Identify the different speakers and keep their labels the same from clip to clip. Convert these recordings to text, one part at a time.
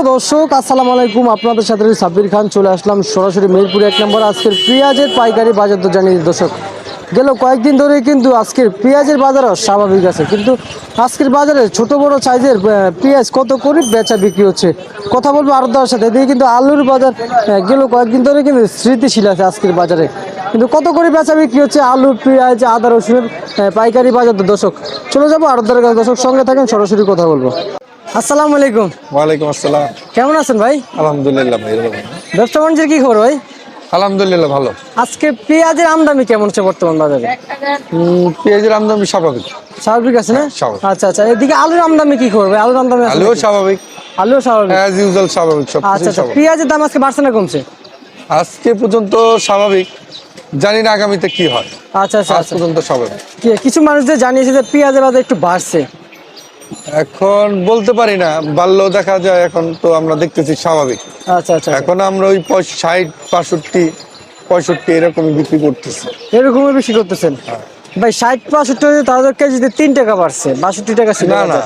Speaker 1: প্রিয় দর্শক, আসসালামু আলাইকুম। আপনাদের সাথে সাব্বির খান। চলে আসলাম সরাসরি মিরপুর এক নম্বর। আজকের পেঁয়াজের পাইকারি বাজার তো জানিয়ে দর্শক, গেল কয়েকদিন ধরে কিন্তু আজকের পেঁয়াজের বাজারও স্বাভাবিক আছে। কিন্তু আজকের বাজারে ছোট বড় সাইজের পেঁয়াজ কত করে বেচা বিক্রি হচ্ছে, কথা বলব আরও দেওয়ার সাথে। এদিকে কিন্তু আলুর বাজার গেল কয়েকদিন ধরে কিন্তু স্মৃতিশীল আছে আজকের বাজারে। কিন্তু কত করে বেচা বিক্রি হচ্ছে আলু, পেঁয়াজ, আদা, রসুনের পাইকারি বাজার তো দর্শক, চলে যাব আরও দরকার দর্শক, সঙ্গে থাকেন, সরাসরি কথা বলব। আসসালামু আলাইকুম।
Speaker 2: ওয়ালাইকুম আসসালাম।
Speaker 1: কেমন আছেন ভাই?
Speaker 2: আলহামদুলিল্লাহ ভাই।
Speaker 1: ব্যবসা বাণিজ্যের কি খবর ভাই?
Speaker 2: আলহামদুলিল্লাহ ভালো।
Speaker 1: আজকে পেঁয়াজের আমদানি কেমন হচ্ছে বর্তমান বাজারে?
Speaker 2: পেঁয়াজের আমদানি স্বাভাবিক।
Speaker 1: স্বাভাবিক আছে না?
Speaker 2: স্বাভাবিক।
Speaker 1: আচ্ছা আচ্ছা এদিকে আলুর আমদানি কি করবে আলুর আমদানি
Speaker 2: আলুও স্বাভাবিক।
Speaker 1: আলুও স্বাভাবিক।
Speaker 2: অ্যাজ ইউজুয়াল স্বাভাবিক সব
Speaker 1: আচ্ছা আচ্ছা পেঁয়াজের দাম আজকে বাড়ছে না কমছে?
Speaker 2: আজকে পর্যন্ত স্বাভাবিক। জানি না আগামীতে কি হয়।
Speaker 1: আচ্ছা আচ্ছা আচ্ছা।
Speaker 2: পর্যন্ত স্বাভাবিক।
Speaker 1: কিছু মানুষদের জানিয়েছে যে পেঁয়াজের বাজার একটু বাড়ছে।
Speaker 2: এখন বলতে পারি না বাল্য দেখা যায় এখন তো আমরা দেখতেছি স্বাভাবিক।
Speaker 1: আচ্ছা আচ্ছা আচ্ছা।
Speaker 2: এখন আমরা ওই ষাট বাষট্টি পঁয়ষট্টি এরকমই বিক্রি করতেছি।
Speaker 1: এরকমই বেশি করতেছেন?
Speaker 2: হ্যাঁ।
Speaker 1: ভাই ষাট পাঁষট্টি তাদের কেজিতে তিন টাকা বাড়ছে বাষট্টি টাকা ছিল
Speaker 2: না না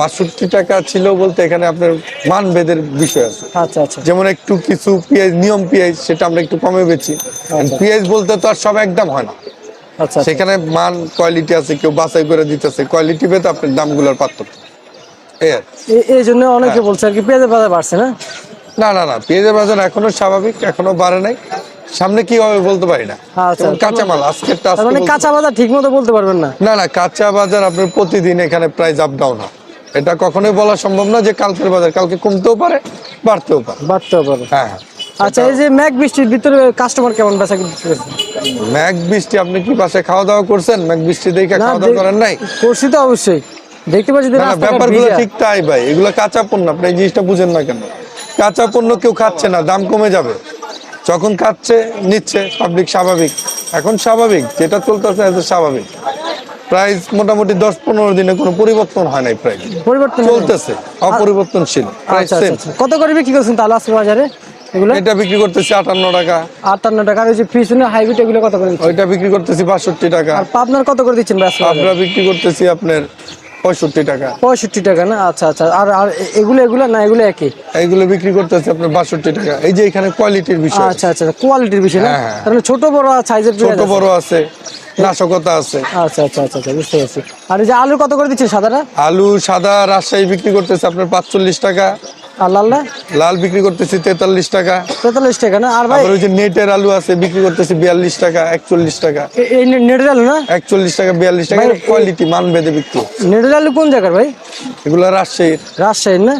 Speaker 2: বাষট্টি টাকা ছিল বলতে এখানে আপনার মানভেদের বিষয় আছে।
Speaker 1: আচ্ছা আচ্ছা।
Speaker 2: যেমন একটু কিছু পেঁয়াজ নিয়ম পেঁয়াজ সেটা আমরা একটু কমে বেচি। পেঁয়াজ বলতে তো আর সব একদম হয় না।
Speaker 1: আচ্ছা আচ্ছা।
Speaker 2: সেখানে মান কোয়ালিটি আছে কেউ বাছাই করে দিতেছে। কোয়ালিটি ভেদে আপনার দামগুলোর পার্থক্য। এই
Speaker 1: জন্য অনেকে
Speaker 2: হ্যাঁ।
Speaker 1: বলছে আর কি পেঁয়াজের বাজার বাড়ছে না?
Speaker 2: না না না পেঁয়াজের বাজার এখনও স্বাভাবিক এখনও বাড়ে নাই। সামনে কি হবে বলতে পারি না।
Speaker 1: আচ্ছা।
Speaker 2: কাঁচামাল আজকের
Speaker 1: মানে কাঁচা বাজার ঠিক মতো বলতে পারবেন না?
Speaker 2: না না কাঁচা বাজার আপনার প্রতিদিন এখানে প্রাইস আপ ডাউন হয়। এটা কখনোই বলা সম্ভব না যে কালকের বাজার কালকে কমতেও পারে বাড়তেও পারে।
Speaker 1: বাড়তেও পারে।
Speaker 2: হ্যাঁ হ্যাঁ।
Speaker 1: আচ্ছা এই যে ম্যাক বৃষ্টির ভিতরে কাস্টমার কেমন বেচা
Speaker 2: ম্যাগ বৃষ্টি আপনি কি বাসায় খাওয়া দাওয়া করছেন? ম্যাগ বৃষ্টি দেখে খাওয়া দাওয়া করেন নাই?
Speaker 1: করছি তো অবশ্যই। দেখতে পাচ্ছি
Speaker 2: ব্যাপারগুলো
Speaker 1: ভিজা।
Speaker 2: ঠিক তাই ভাই। এগুলো কাঁচা পণ্য আপনি এই জিনিসটা বুঝেন না কেন? কাঁচা পণ্য কেউ খাচ্ছে না দাম কমে যাবে। যখন খাচ্ছে নিচ্ছে পাবলিক স্বাভাবিক। এখন স্বাভাবিক যেটা চলতেছে এটা স্বাভাবিক। প্রাইস মোটামুটি দশ পনেরো দিনে কোনো পরিবর্তন হয় নাই প্রাইস
Speaker 1: পরিবর্তন?
Speaker 2: চলতেছে অপরিবর্তনশীল। প্রাইস
Speaker 1: আচ্ছা আচ্ছা আচ্ছা। কত করে বিক্রি করছেন তাহলে আজকে বাজারে? এগুলো?
Speaker 2: এটা বিক্রি করতেছি আটান্ন টাকা।
Speaker 1: আটান্ন টাকা। আর ওই যে হাইব্রিড এগুলো কত করে
Speaker 2: ওইটা বিক্রি করতেছি বাষট্টি টাকা।
Speaker 1: আর পাবনার কত করে দিচ্ছেন
Speaker 2: বিক্রি করতেছি আপনার পঁয়ষট্টি টাকা।
Speaker 1: পঁয়ষট্টি টাকা না? আচ্ছা আচ্ছা। আর আর এ- এগুলো এগুলো না এগুলো একই?
Speaker 2: বিক্রি করতেছি আপনার বাষট্টি টাকা। এই যে এখানে কোয়ালিটির বিষয়
Speaker 1: আচ্ছা আচ্ছা। কোয়ালিটির বিষয় না?
Speaker 2: হ্যাঁ, হ্যাঁ।
Speaker 1: মানে ছোট বড় সাইজের
Speaker 2: ছোট বড় আছে। নাশকতা আছে।
Speaker 1: আচ্ছা আচ্ছা আচ্ছা আচ্ছা। বুঝতে পারছি। আর এই যে আলু কত করে দিচ্ছেন সাদাটা?
Speaker 2: আলু সাদা রাজশাহী বিক্রি করতেছে আপনার পাঁচচল্লিশ টাকা।
Speaker 1: আর লালটা?
Speaker 2: লাল বিক্রি করতেছি তেতাল্লিশ টাকা।
Speaker 1: তেতাল্লিশ টাকা না? আর ভাই
Speaker 2: ওই যে নেটের আলু আছে বিক্রি করতেছি বিয়াল্লিশ টাকা একচল্লিশ টাকা।
Speaker 1: এই নেটের আলু না?
Speaker 2: একচল্লিশ টাকা বিয়াল্লিশ টাকা কোয়ালিটি মান বিক্রি।
Speaker 1: নেটের আলু কোন জায়গার ভাই?
Speaker 2: এগুলো রাজশাহীর।
Speaker 1: রাজশাহীর না?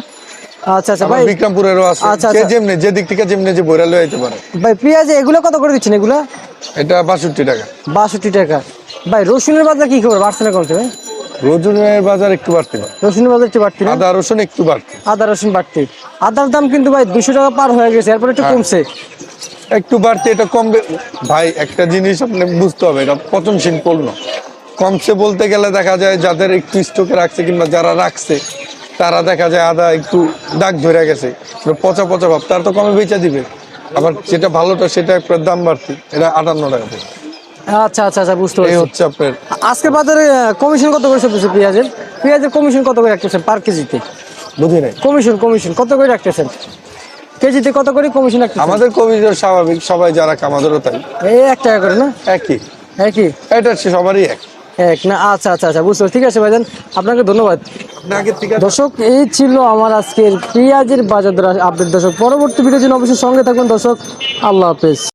Speaker 1: আচ্ছা আচ্ছা ভাই।
Speaker 2: বিক্রমপুরেরও আছে।
Speaker 1: আচ্ছা,
Speaker 2: যে
Speaker 1: আচ্ছা।
Speaker 2: যেমনি যে দিক থেকে যেমনি যে বইরা লয়ে পারে।
Speaker 1: ভাই পেঁয়াজ এগুলো কত করে দিচ্ছেন এগুলো?
Speaker 2: এটা বাষট্টি টাকা।
Speaker 1: বাষট্টি টাকা। ভাই রসুনের বাজার কি খবর? বাড়ছে না কমছে ভাই?
Speaker 2: রজুনের বাজার একটু বাড়তে।
Speaker 1: রসুনের বাজার একটু বাড়তি
Speaker 2: আদা রসুন একটু বাড়তি।
Speaker 1: আদা রসুন বাড়তি। আদার দাম কিন্তু ভাই দুশো টাকা পার হয়ে গেছে এরপর একটু
Speaker 2: হ্যাঁ।
Speaker 1: কমছে।
Speaker 2: একটু বাড়তি এটা কমবে। ভাই একটা জিনিস আপনি বুঝতে হবে এটা পচনশীল পণ্য। কমছে বলতে গেলে দেখা যায় যাদের একটু স্টকে রাখছে কিংবা যারা রাখছে তারা দেখা যায় আদা একটু দাগ ধরে গেছে। পচা পচা ভাব তারা তো কমে বেচা দিবে। আবার যেটা ভালোটা সেটা একটা দাম বাড়তি এটা আটান্ন টাকা থেকে।
Speaker 1: আচ্ছা আচ্ছা আচ্ছা বুঝতে পারছি।
Speaker 2: হচ্ছে আপনার
Speaker 1: আজকে বাজারে কমিশন কত করে চলতেছে পেঁয়াজের? পেঁয়াজের কমিশন কত করে রাখতেছেন পার কেজিতে?
Speaker 2: বুঝি নাই।
Speaker 1: কমিশন কমিশন কত করে রাখতেছেন? কেজিতে কত করে কমিশন রাখতেছেন?
Speaker 2: আমাদের কবি স্বাভাবিক সবাই যারা আমাদেরও তাই।
Speaker 1: এই এক টাকা করে না?
Speaker 2: একই।
Speaker 1: একই?
Speaker 2: এটা হচ্ছে সবারই এক।
Speaker 1: এক না? আচ্ছা আচ্ছা আচ্ছা বুঝতে পারছি। ঠিক আছে ভাইজান আপনাকে ধন্যবাদ। দর্শক এই ছিল আমার আজকের পেঁয়াজের বাজার দর আপডেট। দর্শক পরবর্তী ভিডিওর জন্য অবশ্যই সঙ্গে থাকুন। দর্শক আল্লাহ হাফেজ।